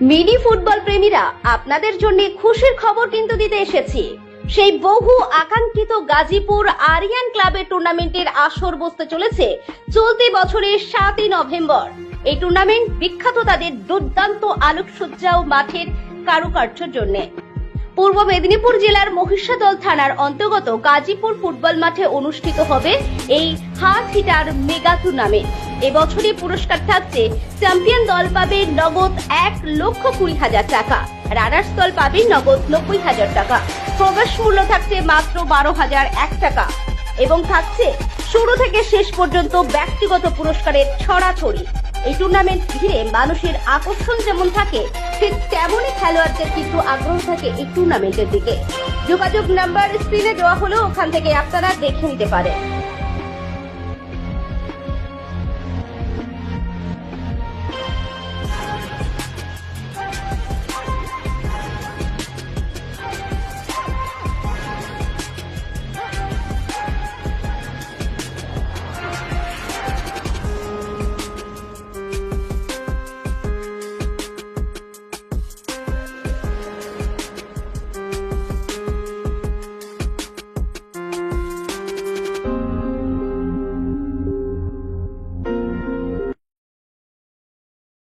Mini football প্রেমীরা আপনাদের জন্য খুশির খবর কিন্তু দিতে এসেছি। সেই বহু আকাঙ্ক্ষিত গাজীপুর আরিয়ান ক্লাবের টুর্নামেন্টের আসর বসতে চলেছে চলতি বছরের সাতই নভেম্বর। এই টুর্নামেন্ট বিখ্যাত তাদের দুর্দান্ত আলোকসজ্জা ও মাঠের কারুকার্যের জন্যে। পূর্ব মেদিনীপুর জেলার মহিষাদল থানার অন্তর্গত গাজীপুর ফুটবল মাঠে অনুষ্ঠিত হবে এই হাত হিটার মেগা টুর্নামেন্ট। এবছরই পুরস্কার থাকছে চ্যাম্পিয়ন দল পাবে নগদ এক লক্ষ কুড়ি হাজার টাকা। রানার্স দল পাবে নগদ নব্বই হাজার টাকা। প্রবেশ মূল্য থাকছে মাত্র বারো হাজার এক টাকা। এবং থাকছে শুরু থেকে শেষ পর্যন্ত ব্যক্তিগত পুরস্কারের ছড়াছড়ি। এই টুর্নামেন্ট ঘিরে মানুষের আকর্ষণ যেমন থাকে, ঠিক তেমনই খেলোয়াড়দের কিন্তু আগ্রহ থাকে এই টুর্নামেন্টের দিকে। যোগাযোগ নাম্বার স্ক্রিনে দেওয়া হলেও ওখান থেকে আপনারা দেখে নিতে পারেন।